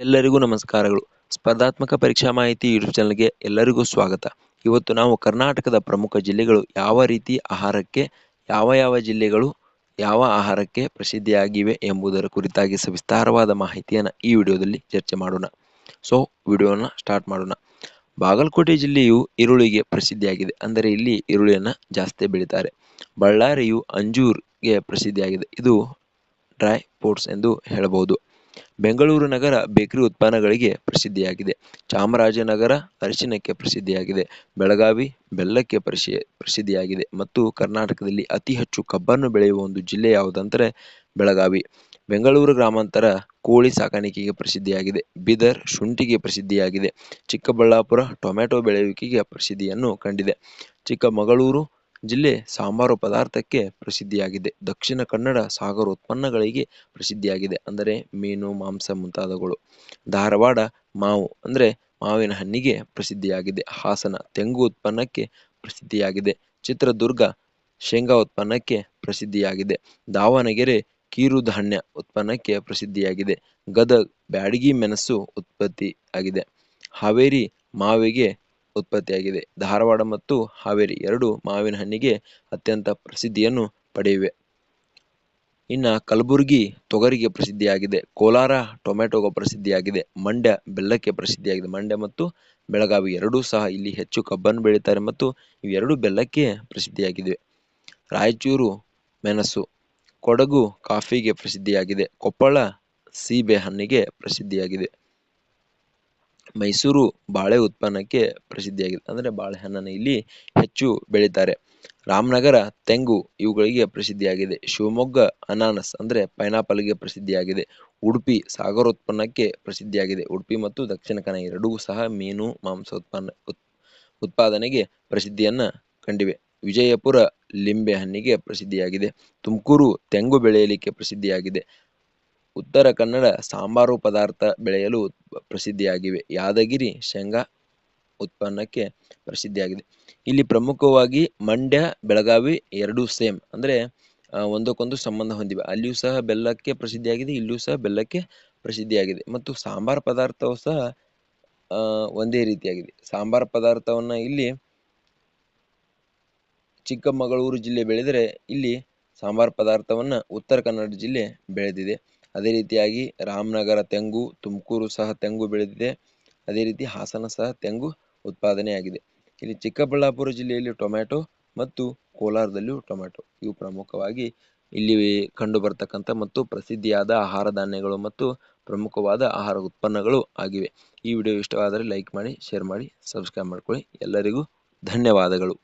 ಎಲ್ಲರಿಗೂ ನಮಸ್ಕಾರಗಳು. ಸ್ಪರ್ಧಾತ್ಮಕ ಪರೀಕ್ಷಾ ಮಾಹಿತಿ ಯೂಟ್ಯೂಬ್ ಚಾನಲ್ಗೆ ಎಲ್ಲರಿಗೂ ಸ್ವಾಗತ. ಇವತ್ತು ನಾವು ಕರ್ನಾಟಕದ ಪ್ರಮುಖ ಜಿಲ್ಲೆಗಳು ಯಾವ ರೀತಿ ಆಹಾರಕ್ಕೆ, ಯಾವ ಯಾವ ಜಿಲ್ಲೆಗಳು ಯಾವ ಆಹಾರಕ್ಕೆ ಪ್ರಸಿದ್ಧಿಯಾಗಿವೆ ಎಂಬುದರ ಕುರಿತಾಗಿ ಸವಿಸ್ತಾರವಾದ ಮಾಹಿತಿಯನ್ನು ಈ ವಿಡಿಯೋದಲ್ಲಿ ಚರ್ಚೆ ಮಾಡೋಣ. ಸೊ ವಿಡಿಯೋನ ಸ್ಟಾರ್ಟ್ ಮಾಡೋಣ. ಬಾಗಲಕೋಟೆ ಜಿಲ್ಲೆಯು ಈರುಳ್ಳಿಗೆ ಪ್ರಸಿದ್ಧಿಯಾಗಿದೆ. ಅಂದರೆ ಇಲ್ಲಿ ಈರುಳ್ಳಿಯನ್ನು ಜಾಸ್ತಿ ಬೆಳೀತಾರೆ. ಬಳ್ಳಾರಿಯು ಅಂಜೂರ್ಗೆ ಪ್ರಸಿದ್ಧಿಯಾಗಿದೆ. ಇದು ಡ್ರೈ ಫ್ರೂಟ್ಸ್ ಎಂದು ಹೇಳಬಹುದು ಬೆಂಗಳೂರು ನಗರ ಬೇಕರಿ ಉತ್ಪನ್ನಗಳಿಗೆ ಪ್ರಸಿದ್ಧಿಯಾಗಿದೆ. ಚಾಮರಾಜನಗರ ಅರಿಶಿನಕ್ಕೆ ಪ್ರಸಿದ್ಧಿಯಾಗಿದೆ. ಬೆಳಗಾವಿ ಬೆಲ್ಲಕ್ಕೆ ಪ್ರಸಿ ಪ್ರಸಿದ್ಧಿಯಾಗಿದೆ. ಮತ್ತು ಕರ್ನಾಟಕದಲ್ಲಿ ಅತಿ ಹೆಚ್ಚು ಕಬ್ಬನ್ನು ಬೆಳೆಯುವ ಒಂದು ಜಿಲ್ಲೆ ಯಾವುದಂದರೆ ಬೆಳಗಾವಿ. ಬೆಂಗಳೂರು ಗ್ರಾಮಾಂತರ ಕೋಳಿ ಸಾಕಾಣಿಕೆಗೆ ಪ್ರಸಿದ್ಧಿಯಾಗಿದೆ. ಬೀದರ್ ಶುಂಠಿಗೆ ಪ್ರಸಿದ್ಧಿಯಾಗಿದೆ. ಚಿಕ್ಕಬಳ್ಳಾಪುರ ಟೊಮೆಟೊ ಬೆಳೆಯುವಿಕೆಗೆ ಪ್ರಸಿದ್ಧಿಯನ್ನು ಕಂಡಿದೆ. ಚಿಕ್ಕಮಗಳೂರು ಜಿಲ್ಲೆ ಸಾಂಬಾರು ಪದಾರ್ಥಕ್ಕೆ ಪ್ರಸಿದ್ಧಿಯಾಗಿದೆ. ದಕ್ಷಿಣ ಕನ್ನಡ ಸಾಗರ ಉತ್ಪನ್ನಗಳಿಗೆ ಪ್ರಸಿದ್ಧಿಯಾಗಿದೆ ಅಂದರೆ ಮೀನು, ಮಾಂಸ ಮುಂತಾದವುಗಳು. ಧಾರವಾಡ ಮಾವು ಅಂದರೆ ಮಾವಿನ ಹಣ್ಣಿಗೆ ಪ್ರಸಿದ್ಧಿಯಾಗಿದೆ. ಹಾಸನ ತೆಂಗು ಉತ್ಪನ್ನಕ್ಕೆ ಪ್ರಸಿದ್ಧಿಯಾಗಿದೆ. ಚಿತ್ರದುರ್ಗ ಶೇಂಗಾ ಉತ್ಪನ್ನಕ್ಕೆ ಪ್ರಸಿದ್ಧಿಯಾಗಿದೆ. ದಾವಣಗೆರೆ ಕಿರುಧಾನ್ಯ ಉತ್ಪನ್ನಕ್ಕೆ ಪ್ರಸಿದ್ಧಿಯಾಗಿದೆ. ಗದಗ್ ಬ್ಯಾಡಗಿ ಮೆಣಸು ಉತ್ಪತ್ತಿ ಆಗಿದೆ ಹಾವೇರಿ ಮಾವಿಗೆ ಉತ್ಪತ್ತಿಯಾಗಿದೆ. ಧಾರವಾಡ ಮತ್ತು ಹಾವೇರಿ ಎರಡು ಮಾವಿನ ಹಣ್ಣಿಗೆ ಅತ್ಯಂತ ಪ್ರಸಿದ್ಧಿಯನ್ನು ಪಡೆಯುವೆ ಇನ್ನು ಕಲಬುರಗಿ ತೊಗರಿಗೆ ಪ್ರಸಿದ್ಧಿಯಾಗಿದೆ. ಕೋಲಾರ ಟೊಮೆಟೊಗೆ ಪ್ರಸಿದ್ಧಿಯಾಗಿದೆ. ಮಂಡ್ಯ ಬೆಲ್ಲಕ್ಕೆ ಪ್ರಸಿದ್ಧಿಯಾಗಿದೆ. ಮಂಡ್ಯ ಮತ್ತು ಬೆಳಗಾವಿ ಎರಡೂ ಸಹ ಇಲ್ಲಿ ಹೆಚ್ಚು ಕಬ್ಬನ್ನು ಬೆಳೀತಾರೆ ಮತ್ತು ಇವೆರಡು ಬೆಲ್ಲಕ್ಕೆ ಪ್ರಸಿದ್ಧಿಯಾಗಿದೆ ರಾಯಚೂರು ಮೆಣಸು ಕೊಡಗು ಕಾಫಿಗೆ ಪ್ರಸಿದ್ಧಿಯಾಗಿದೆ. ಕೊಪ್ಪಳ ಸೀಬೆ ಹಣ್ಣಿಗೆ ಪ್ರಸಿದ್ಧಿಯಾಗಿದೆ. ಮೈಸೂರು ಬಾಳೆ ಉತ್ಪನ್ನಕ್ಕೆ ಪ್ರಸಿದ್ಧಿಯಾಗಿದೆ ಅಂದರೆ ಬಾಳೆಹಣ್ಣನ್ನು ಇಲ್ಲಿ ಹೆಚ್ಚು ಬೆಳೀತಾರೆ. ರಾಮನಗರ ತೆಂಗು ಇವುಗಳಿಗೆ ಪ್ರಸಿದ್ಧಿಯಾಗಿದೆ. ಶಿವಮೊಗ್ಗ ಅನಾನಸ್, ಅಂದರೆ ಪೈನಾಪಲ್ಗೆ ಪ್ರಸಿದ್ಧಿಯಾಗಿದೆ. ಉಡುಪಿ ಸಾಗರ ಉತ್ಪನ್ನಕ್ಕೆ ಪ್ರಸಿದ್ಧಿಯಾಗಿದೆ. ಉಡುಪಿ ಮತ್ತು ದಕ್ಷಿಣ ಕನ್ನಡ ಎರಡೂ ಸಹ ಮೀನು, ಮಾಂಸ ಉತ್ಪನ್ನ, ಉತ್, ಉತ್ಪಾದನೆಗೆ ಪ್ರಸಿದ್ಧಿಯನ್ನು ಕಂಡಿವೆ. ವಿಜಯಪುರ ಲಿಂಬೆ ಹಣ್ಣಿಗೆ ಪ್ರಸಿದ್ಧಿಯಾಗಿದೆ. ತುಮಕೂರು ತೆಂಗು ಬೆಳೆಯಲಿಕ್ಕೆ ಪ್ರಸಿದ್ಧಿಯಾಗಿದೆ. ಉತ್ತರ ಕನ್ನಡ ಸಾಂಬಾರು ಪದಾರ್ಥ ಬೆಳೆಯಲು ಪ್ರಸಿದ್ಧಿಯಾಗಿವೆ. ಯಾದಗಿರಿ ಶೇಂಗಾ ಉತ್ಪನ್ನಕ್ಕೆ ಪ್ರಸಿದ್ಧಿಯಾಗಿದೆ. ಇಲ್ಲಿ ಪ್ರಮುಖವಾಗಿ ಮಂಡ್ಯ, ಬೆಳಗಾವಿ ಎರಡೂ ಸೇಮ್. ಅಂದರೆ ಒಂದಕ್ಕೊಂದು ಸಂಬಂಧ ಹೊಂದಿವೆ. ಅಲ್ಲಿಯೂ ಸಹ ಬೆಲ್ಲಕ್ಕೆ ಪ್ರಸಿದ್ಧಿಯಾಗಿದೆ, ಇಲ್ಲಿಯೂ ಸಹ ಬೆಲ್ಲಕ್ಕೆ ಪ್ರಸಿದ್ಧಿಯಾಗಿದೆ. ಮತ್ತು ಸಾಂಬಾರ್ ಪದಾರ್ಥವು ಸಹ ಒಂದೇ ರೀತಿಯಾಗಿದೆ. ಸಾಂಬಾರ್ ಪದಾರ್ಥವನ್ನು ಇಲ್ಲಿ ಚಿಕ್ಕಮಗಳೂರು ಜಿಲ್ಲೆ ಬೆಳೆದರೆ ಇಲ್ಲಿ ಸಾಂಬಾರ್ ಪದಾರ್ಥವನ್ನು ಉತ್ತರ ಕನ್ನಡ ಜಿಲ್ಲೆ ಬೆಳೆದಿದೆ. ಅದೇ ರೀತಿಯಾಗಿ ರಾಮನಗರ ತೆಂಗು, ತುಮಕೂರು ಸಹ ತೆಂಗು ಬೆಳೆದಿದೆ. ಅದೇ ರೀತಿ ಹಾಸನ ಸಹ ತೆಂಗು ಉತ್ಪಾದನೆಯಾಗಿದೆ. ಇಲ್ಲಿ ಚಿಕ್ಕಬಳ್ಳಾಪುರ ಜಿಲ್ಲೆಯಲ್ಲಿ ಟೊಮ್ಯಾಟೊ ಮತ್ತು ಕೋಲಾರದಲ್ಲೂ ಟೊಮ್ಯಾಟೊ. ಇವು ಪ್ರಮುಖವಾಗಿ ಇಲ್ಲಿ ಕಂಡು ಬರ್ತಕ್ಕಂಥ ಮತ್ತು ಪ್ರಸಿದ್ಧಿಯಾದ ಆಹಾರ ಧಾನ್ಯಗಳು ಮತ್ತು ಪ್ರಮುಖವಾದ ಆಹಾರ ಉತ್ಪನ್ನಗಳು ಆಗಿವೆ. ಈ ವಿಡಿಯೋ ಇಷ್ಟವಾದರೆ ಲೈಕ್ ಮಾಡಿ, ಶೇರ್ ಮಾಡಿ, ಸಬ್ಸ್ಕ್ರೈಬ್ ಮಾಡ್ಕೊಳ್ಳಿ. ಎಲ್ಲರಿಗೂ ಧನ್ಯವಾದಗಳು.